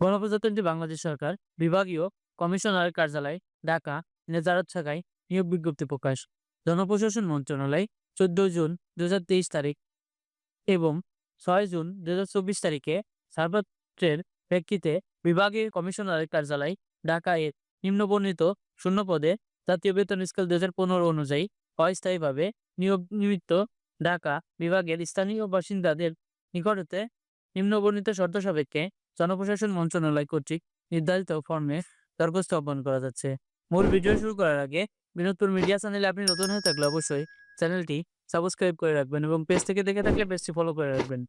গণপ্রজাতন্ত্রী বাংলাদেশ সরকার, বিভাগীয় কমিশনারের কার্যালয়, ঢাকা, নেজারত শাখায় নিয়োগ বিজ্ঞপ্তি প্রকাশ। জনপ্রশাসন মন্ত্রণালয়, চোদ্দ জুন দুই হাজার তেইশ তারিখ এবং ছয় জুন দুই হাজার চব্বিশ তারিখে ছাড়পত্রের প্রেক্ষিতে বিভাগীয় কমিশনারের কার্যালয় ঢাকা এর নিম্নবর্ণিত শূন্য পদে জাতীয় বেতন স্কেল দু হাজার পনেরো অনুযায়ী অস্থায়ীভাবে নিয়োগ নিমিত্ত ঢাকা বিভাগের স্থানীয় বাসিন্দাদের নিকটতে নিম্নবর্ণিত শর্ত সাপেক্ষে জনপ্রশাসন মন্ত্রণালয় কর্তৃক নির্ধারিত ফর্মে দরখাস্ত আহ্বান করা যাচ্ছে। মূল ভিডিও শুরু করার আগে বিনোদপুর মিডিয়া চ্যানেলে আপনি নতুন হয়ে থাকলে অবশ্যই চ্যানেলটি সাবস্ক্রাইব করে রাখবেন এবং পেজ থেকে দেখে থাকলে পেজটি ফলো করে রাখবেন।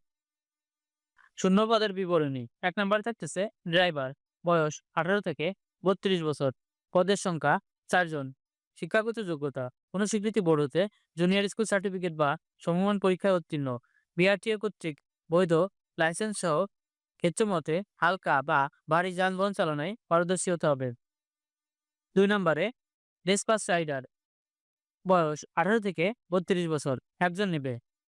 শূন্য পদের বিবরণী। এক নম্বরে থাকতেছে ড্রাইভার বয়স আঠারো থেকে বত্রিশ বছর। পদের সংখ্যা চারজন শিক্ষাগত যোগ্যতা, কোনো স্বীকৃতি বোর্ড হতে জুনিয়র স্কুল সার্টিফিকেট বা সমমান পরীক্ষায় উত্তীর্ণ। বিআরটিএ কর্তৃক বৈধ লাইসেন্স সহ ক্ষেত্রমতে হালকা বা ভারী যানবাহন চালনায় পারদর্শী হতে হবে। দুই নম্বরে রেসপাস রাইডার। বয়স আঠারো থেকে বত্রিশ বছর, একজন নেবে।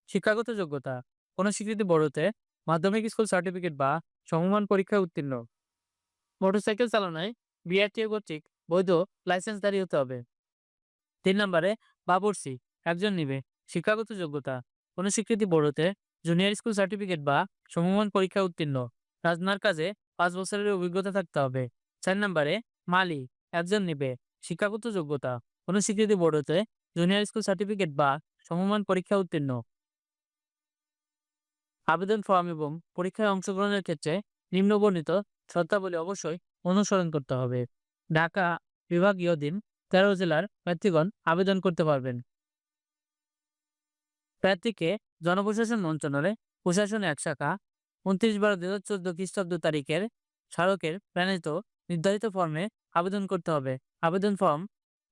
শিক্ষাগত যোগ্যতা, কোনো স্বীকৃতি বড়তে মাধ্যমিক স্কুল সার্টিফিকেট বা সমমান পরীক্ষায় উত্তীর্ণ। মোটরসাইকেল চালনায় বিআরটিএ কর্তৃক বৈধ লাইসেন্স লাইসেন্সধারী হতে হবে। তিন নম্বরে বাবুর্সি, একজন নিবে। শিক্ষাগত যোগ্যতা, কোনো স্বীকৃতি বড়তে জুনিয়র স্কুল সার্টিফিকেট বা সমমান পরীক্ষা উত্তীর্ণ। রাজনার কাজে পাঁচ বছরের অভিজ্ঞতা থাকতে হবে। চার নম্বরে, মালি, একজন নিবে। শিক্ষাগত যোগ্যতা, কোনো স্বীকৃতি বোর্ডতে জুনিয়র স্কুল সার্টিফিকেট বা সমমান পরীক্ষা উত্তীর্ণ। আবেদন ফর্ম এবং পরীক্ষায় অংশগ্রহণের ক্ষেত্রে নিম্নবর্ণিত শর্তাবলী অবশ্যই অনুসরণ করতে হবে। ঢাকা বিভাগীয় দিন তেরো জেলার প্রার্থীগণ আবেদন করতে পারবেন। প্রার্থীকে জনপ্রশাসন মন্ত্রণালয় প্রশাসন এক শাখা উনত্রিশ বারো দু হাজার চোদ্দ খ্রিস্টাব্দ তারিখের স্মারকের প্রাণিত নির্ধারিত ফর্মে আবেদন করতে হবে। আবেদন form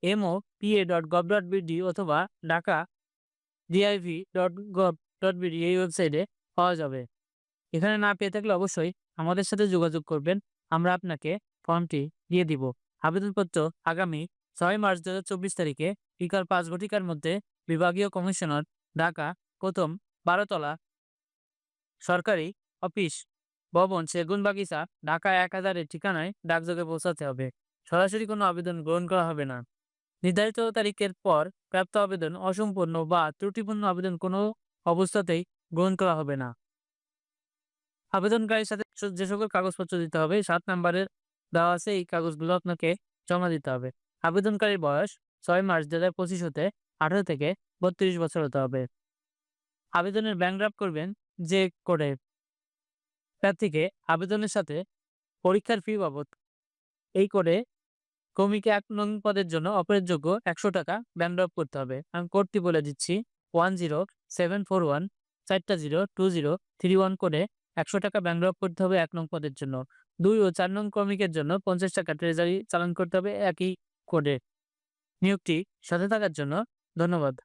MO PA dot gov dot BD অথবা Dhaka DIV dot gov dot BD এই ওয়েবসাইটে পাওয়া যাবে। এখানে না পেয়ে থাকলে অবশ্যই আমাদের সাথে যোগাযোগ করবেন। আমরা আপনাকে ফর্মটি দিয়ে দিব। আবেদনপত্র আগামী ছয় মার্চ দু হাজার চব্বিশ তারিখে বিকাল পাঁচ ঘটিকার মধ্যে বিভাগীয় কমিশনার ঢাকা, প্রথম বারোতলা সরকারি অফিস ভবন সেগুন বাগিচা ঢাকা এক হাজারের ঠিকানায় ডাকযোগে পৌঁছাতে হবে। সরাসরি কোনো আবেদন গ্রহণ করা হবে না। নির্ধারিত তারিখের পর প্রাপ্ত আবেদন অসম্পূর্ণ বা ত্রুটিপূর্ণ আবেদন কোনো অবস্থাতেই গ্রহণ করা হবে না। আবেদনকারীর সাথে যে সকল কাগজপত্র দিতে হবে, সাত নাম্বারের দেওয়া আছে, এই কাগজগুলো আপনাকে জমা দিতে হবে। আবেদনকারীর বয়স ছয় মার্চ দু হাজার পঁচিশ হতে আঠারো থেকে বত্রিশ বছর হতে হবে। আবেদনের ব্যাংকড্রাফট করবেন যে করে প্রার্থীকে আবেদনের সাথে পরীক্ষার ফি বাবদ। এই করে কমিকে এক নং পদের জন্য অপরের একশো টাকা ব্যাংক ড্রাফট করতে হবে। আমি কোডটি বলে দিচ্ছি one zero seven four one চারটা zero two zero three one করে একশো টাকা ব্যাংক ড্রাফট করতে হবে এক নং পদের জন্য। দুই ও চার নং ক্রমিকের জন্য পঞ্চাশ টাকা ট্রেজারি চালান করতে হবে একই কোডে। নিয়োগটি সাথে থাকার জন্য ধন্যবাদ।